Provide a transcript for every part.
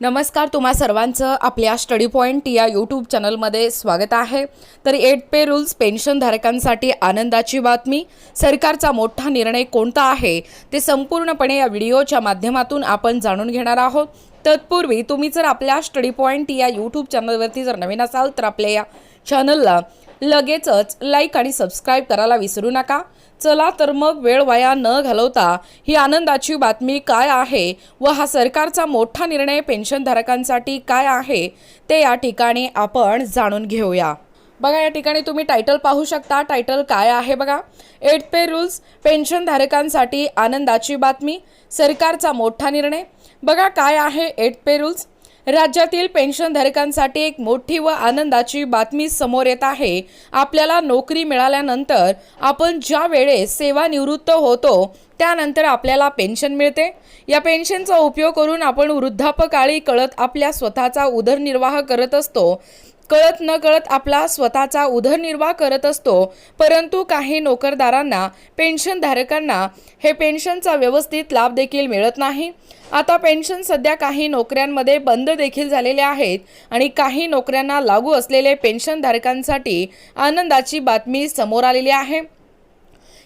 नमस्कार तुम्हा सर्वांचं आपल्या स्टडी पॉईंट या यूट्यूब चॅनलमध्ये स्वागत आहे. तर एट पे रूल्स पेन्शनधारकांसाठी आनंदाची बातमी सरकारचा मोठा निर्णय कोणता आहे ते संपूर्णपणे या व्हिडिओच्या माध्यमातून आपण जाणून घेणार आहोत. तत्पूर्वी तुम्ही जर आपल्या स्टडी पॉईंट या यूट्यूब चॅनलवरती जर नवीन असाल तर आपल्या या चॅनलला लगेचच लाईक आणि सबस्क्राईब करायला विसरू नका. चला तर मग वेळ वाया न घालवता ही आनंदाची बातमी काय आहे व हा सरकारचा मोठा निर्णय पेन्शनधारकांसाठी काय आहे ते या ठिकाणी आपण जाणून घेऊया. बघा या ठिकाणी तुम्ही टायटल पाहू शकता. टायटल काय आहे बघा? एट पे रूल्स पेन्शनधारकांसाठी आनंदाची बातमी सरकारचा मोठा निर्णय. बघा काय आहे एट पे रूल्स राज्यातील पेन्शनधारकांसाठी एक मोठी व आनंदाची बातमी समोर येत आहे. आपल्याला नोकरी मिळाल्यानंतर आपण ज्या वेळेस सेवानिवृत्त होतो त्यानंतर आपल्याला पेन्शन मिळते. या पेन्शनचा उपयोग करून आपण वृद्धापकाळी कळत आपल्या स्वतःचा उदरनिर्वाह करत असतो. कळत न कळत आपला स्वतःचा उदरनिर्वाह करत असतो. परंतु काही नोकरदारांना पेन्शनधारकांना हे पेन्शनचा व्यवस्थित लाभ देखील मिळत नाही. आता पेन्शन सध्या काही नोकऱ्यांमध्ये बंद देखील झालेले आहेत आणि काही नोकऱ्यांना लागू असलेले पेन्शनधारकांसाठी आनंदाची बातमी समोर आलेली आहे.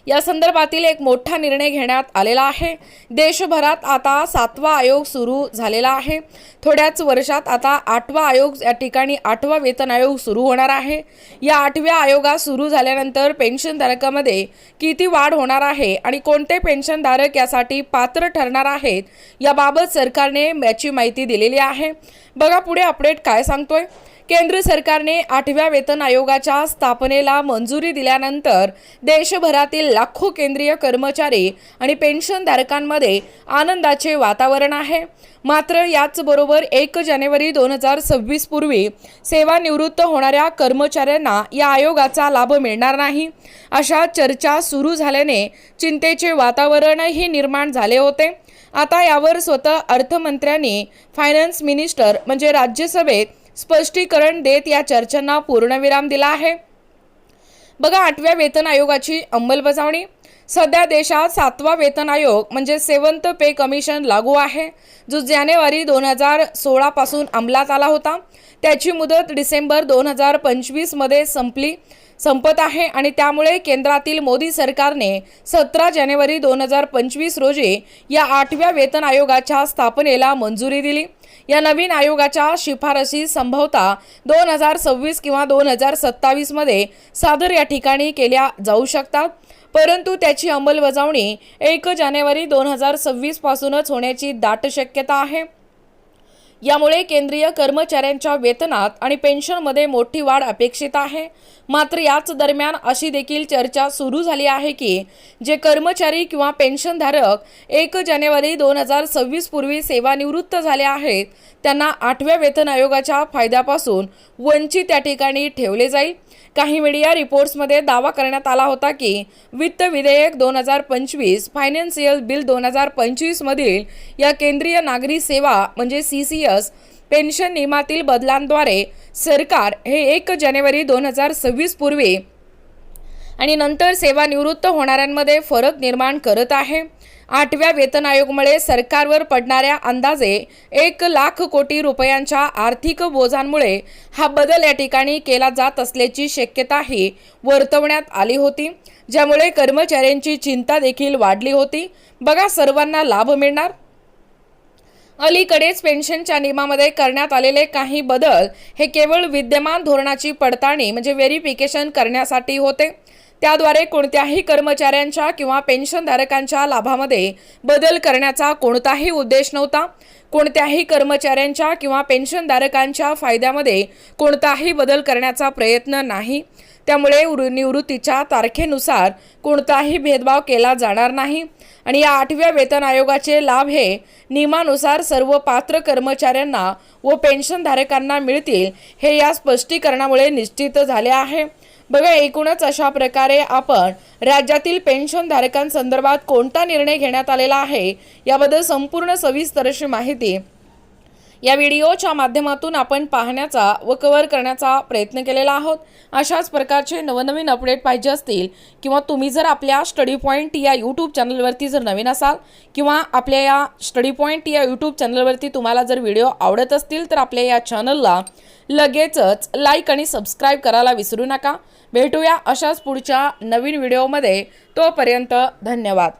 या संदर्भातील एक मोठा निर्णय घेण्यात आलेला आहे. देशभरात आता सातवा आयोग सुरू झालेला आहे. थोड्याच वर्षात आता आठवा आयोग या ठिकाणी आठवा वेतन आयोग सुरू होणार आहे. या आठव्या आयोगात सुरू झाल्यानंतर पेन्शनधारकामध्ये किती वाढ होणार आहे आणि कोणते पेन्शनधारक यासाठी पात्र ठरणार आहेत याबाबत सरकारने याची माहिती दिलेली आहे. बघा पुढे अपडेट काय सांगतोय. केंद्र सरकारने आठव्या वेतन आयोगाच्या स्थापनेला मंजुरी दिल्यानंतर देशभरातील लाखो केंद्रीय कर्मचारी आणि पेन्शनधारकांमध्ये आनंदाचे वातावरण आहे. मात्र याचबरोबर एक जानेवारी दोन हजार सव्वीस पूर्वी सेवानिवृत्त होणाऱ्या कर्मचाऱ्यांना या आयोगाचा लाभ मिळणार नाही. अशा चर्चा सुरू झाल्याने चिंतेचे वातावरणही निर्माण झाले होते. आता यावर स्वतः अर्थमंत्र्यांनी फायनान्स मिनिस्टर म्हणजे राज्यसभेत स्पष्टीकरण देत या चर्चांना पूर्णविराम दिला आहे. बघा आठव्या वेतन आयोगाची अंमलबजावणी. सध्या देशात सातवा वेतन आयोग म्हणजे सेवंत पे कमिशन लागू आहे जो जानेवारी दोन हजार सोळापासून अंमलात आला होता. त्याची मुदत डिसेंबर दोन हजार पंचवीसमध्ये संपली. संपत आहे आणि त्यामुळे केंद्रातील मोदी सरकारने सतरा जानेवारी दोन हजार पंचवीस रोजी या आठव्या वेतन आयोगाच्या स्थापनेला मंजुरी दिली. या नवीन आयोगाच्या शिफारसी संभवता दोन हजार सव्वीस किंवा दोन हजार सत्तावीसमध्ये सादर या ठिकाणी केल्या जाऊ शकतात. परंतु त्याची अंमलबजावणी एक जानेवारी दोन हजार सव्वीसपासूनच होण्याची दाट शक्यता आहे. यामुळे केंद्रीय कर्मचाऱ्यांच्या वेतनात आणि पेन्शनमध्ये मोठी वाढ अपेक्षित आहे. मात्र याच दरम्यान अशी देखील चर्चा सुरू झाली आहे की जे कर्मचारी किंवा पेन्शनधारक एक जानेवारी दोन हजार सव्वीस पूर्वी सेवानिवृत्त झाले आहेत त्यांना आठव्या वेतन आयोगाच्या फायद्यापासून वंचित त्या ठिकाणी ठेवले जाईल. काही मीडिया रिपोर्ट्समध्ये दावा करण्यात आला होता की वित्त विधेयक दोन हजार पंचवीस फायनान्शियल बिल दोन हजार पंचवीसमधील या केंद्रीय नागरी सेवा म्हणजे सी सी एस पेन्शन नियमातील बदलांद्वारे सरकार हे एक जानेवारी दोन हजार सव्वीस पूर्वी आणि नंतर सेवानिवृत्त होणाऱ्यांमध्ये फरक निर्माण करत आहे. आठव्या वेतन आयोगमुळे सरकारवर पडणाऱ्या अंदाजे एक लाख कोटी रुपयांच्या आर्थिक बोजांमुळे हा बदल या ठिकाणी केला जात असल्याची शक्यताही वर्तवण्यात आली होती. ज्यामुळे कर्मचाऱ्यांची चिंता देखील वाढली होती. बघा सर्वांना लाभ मिळणार. अलीकडेच पेन्शनच्या नियमामध्ये करण्यात आलेले काही बदल हे केवळ विद्यमान धोरणाची पडताळणी म्हणजे व्हेरिफिकेशन करण्यासाठी होते. त्याद्वारे कोणत्याही कर्मचाऱ्यांच्या किंवा पेन्शनधारकांच्या लाभामध्ये बदल करण्याचा कोणताही उद्देश नव्हता. कोणत्याही कर्मचाऱ्यांच्या किंवा पेन्शनधारकांच्या फायद्यामध्ये कोणताही बदल करण्याचा प्रयत्न नाही. त्यामुळे निवृत्तीच्या तारखेनुसार कोणताही भेदभाव केला जाणार नाही. आणि या आठव्या वेतन आयोगाचे लाभ हे नियमानुसार सर्व पात्र कर्मचाऱ्यांना व पेन्शनधारकांना मिळतील हे या स्पष्टीकरणामुळे निश्चित झाले आहे. बघा एकूणच अशा प्रकारे आपण राज्यातील पेन्शनधारकांसंदर्भात कोणता निर्णय घेण्यात आलेला आहे याबद्दल संपूर्ण सविस्तर अशी माहिती या व्हिडिओच्या माध्यमातून आपण पाहण्याचा व कव्हर करण्याचा प्रयत्न केलेला आहोत. अशाच प्रकारचे नवनवीन अपडेट पाहिजे असतील किंवा तुम्ही जर आपल्या स्टडी पॉईंट या यूट्यूब चॅनलवरती जर नवीन असाल किंवा आपल्या या स्टडी पॉईंट या यूट्यूब चॅनलवरती तुम्हाला जर व्हिडिओ आवडत असतील तर आपल्या या चॅनलला लगेचच लाईक आणि सबस्क्राईब करायला विसरू नका. भेटूया अशाच पुढच्या नवीन व्हिडिओमध्ये तोपर्यंत धन्यवाद.